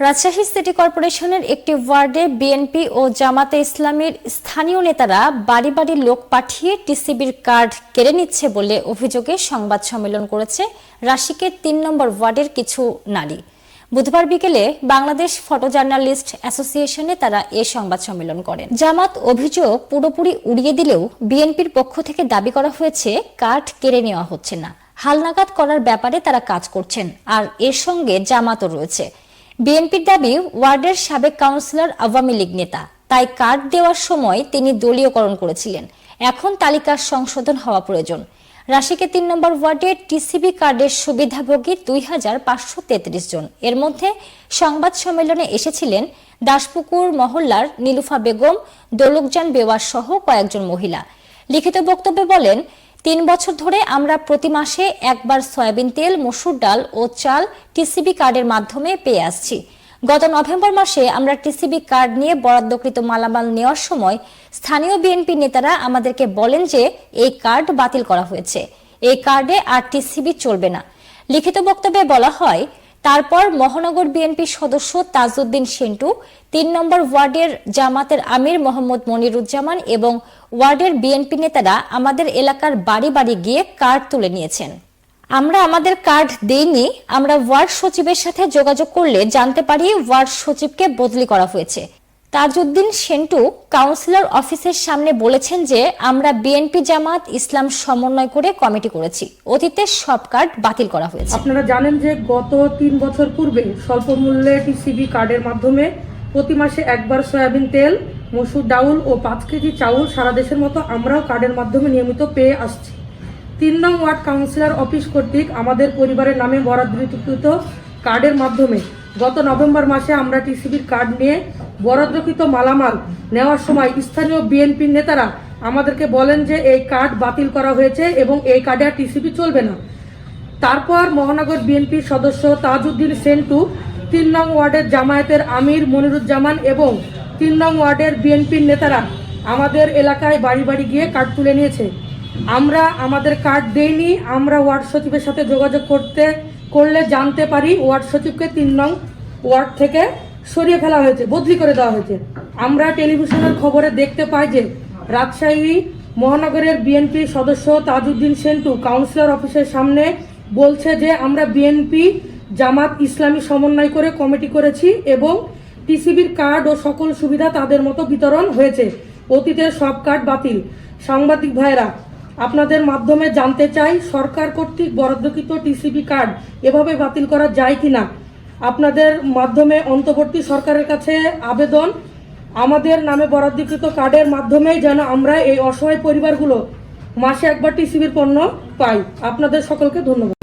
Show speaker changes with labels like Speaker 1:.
Speaker 1: Rajshahi city কর্পোরেশনের একটি ওয়ার্ডে বিএনপি ও জামাতে ইসলামের স্থানীয় নেতারা বাড়ি বাড়ি লোক পাঠিয়ে টিসিবির কার্ড কেড়ে নিচ্ছে বলে অভিযোগে সংবাদ সম্মেলন করেছে রাশিকের তিন নম্বর ওয়ার্ডের কিছু নারী। বুধবার বিকেলে বাংলাদেশ ফটো জার্নালিস্ট অ্যাসোসিয়েশনে তারা এ সংবাদ সম্মেলন করেন। জামাত অভিযোগ পুরোপুরি উড়িয়ে দিলেও বিএনপির পক্ষ থেকে দাবি করা হয়েছে, কার্ড কেড়ে নেওয়া হচ্ছে না। হালনাগাদ করার ব্যাপারে তারা কাজ করছেন, আর এর সঙ্গে জামাতও রয়েছে। বিএনপির দাবি, ওয়ার্ডের সাবেক কাউন্সিলর আওয়ামী লীগ নেতা। তাই কার্ড দেওয়ার সময় তিনি দলীয়করণ করেছিলেন। এখন তালিকার সংশোধন হওয়া প্রয়োজন। রাশিকে তিন নম্বর ওয়ার্ডে টিসিবি কার্ডের সুবিধাভোগী দুই হাজার পাঁচশো তেত্রিশ জন। এর মধ্যে সংবাদ সম্মেলনে এসেছিলেন দাসপুকুর মহল্লার নীলুফা বেগম দোলকজান বেওয়ার সহ কয়েকজন মহিলা। লিখিত বক্তব্যে বলেন তিন বছর ধরে আমরা প্রতি মাসে একবার সয়াবিন তেল, মসুর ডাল ও চাল টিসিবি কার্ডের মাধ্যমে পেয়ে আসছি। গত নভেম্বর মাসে আমরা টিসিবি কার্ড নিয়ে বরাদ্দকৃত মালামাল নেওয়ার সময় স্থানীয় বিএনপি নেতারা আমাদেরকে বলেন যে এই কার্ড বাতিল করা হয়েছে। এই কার্ডে আর টিসিবি চলবে না। লিখিত বক্তব্যে বলা হয় তারপর মহানগর বিএনপি সদস্য তাজউদ্দিন সেন্টু, তিন নম্বর ওয়ার্ডের জামাতের আমির মোহাম্মদ মনিরুজ্জামান এবং ওয়ার্ডের বিএনপি নেতারা আমাদের এলাকার বাড়ি বাড়ি গিয়ে কার্ড তুলে নিয়েছেন। আমরা আমাদের কার্ড দেইনি, আমরা ওয়ার্ড সচিবের সাথে যোগাযোগ করলে জানতে পারি ওয়ার্ড সচিবকে বদলি করা হয়েছে। তাজউদ্দিন সেন্টু কাউন্সিলর অফিসের সামনে বলেছেন যে, আমরা বিএনপি জামাত ইসলাম সমন্বয় করে কমিটি করেছি। অতীতের সব কার্ড বাতিল করা হয়েছে।
Speaker 2: আপনারা জানেন যে গত তিন বছর পূর্বে স্বল্প মূল্যে টিসিবি কার্ডের মাধ্যমে প্রতি মাসে একবার সয়াবিন তেল, মসুর ডাউল ও পাঁচ কেজি চাউল সারা দেশের মতো আমরাও কার্ডের মাধ্যমে নিয়মিত পেয়ে আসছি। তিন নং ওয়ার্ড কাউন্সিলর অফিস কর্তৃক আমাদের পরিবারের নামে বরাদ্দকৃত কার্ডের মাধ্যমে গত নভেম্বর মাসে আমরা টিসিবির কার্ড নিয়ে বরাদ্দকৃত মালামাল নেওয়ার সময় স্থানীয় বিএনপির নেতারা আমাদেরকে বলেন যে এই কার্ড বাতিল করা হয়েছে এবং এই কার্ডে আর টিসিবি চলবে না। তারপর মহানগর বিএনপির সদস্য তাজউদ্দিন সেন্টু তিন নং ওয়ার্ডের জামায়াতের আমির মনিরুজ্জামান এবং তিন নং ওয়ার্ডের বিএনপির নেতারা আমাদের এলাকায় বাড়ি বাড়ি গিয়ে কার্ড তুলে নিয়েছে। আমরা আমাদের কার্ড দেইনি, আমরা ওয়ার্ড সচিবের সাথে যোগাযোগ করতে করলে জানতে পারি ওয়ার্ড সচিবকে তিন নং ওয়ার্ড থেকে সরিয়ে ফেলা হয়েছে, বদলি করে দেওয়া হয়েছে। আমরা টেলিভিশনের খবরে দেখতে পাই যে রাজশাহী মহানগরের বিএনপি সদস্য তাজউদ্দিন সেন্টু কাউন্সিলর অফিসের সামনে বলছে যে, আমরা বিএনপি, জামাত, ইসলামী সমন্বয় করে কমিটি করেছি এবং টিসিবির কার্ড ও সকল সুবিধা তাদের মতো বিতরণ হয়েছে। অতীতের সব কার্ড বাতিল। সাংবাদিক ভাইরা আপনাদের মাধ্যমে জানতে চাই সরকার কর্তৃক বরাদ্দকৃত টিসিবি কার্ড এভাবে বাতিল করা যায় কি না আপনাদের মাধ্যমে অন্তর্বর্তী সরকারের কাছে আবেদন। আমাদের নামে বরাদ্দকৃত কার্ডের মাধ্যমে যেন আমরা এই অসহায় পরিবারগুলো মাসে একবার টিসিবির পণ্য পাই। আপনাদের সকলকে ধন্যবাদ।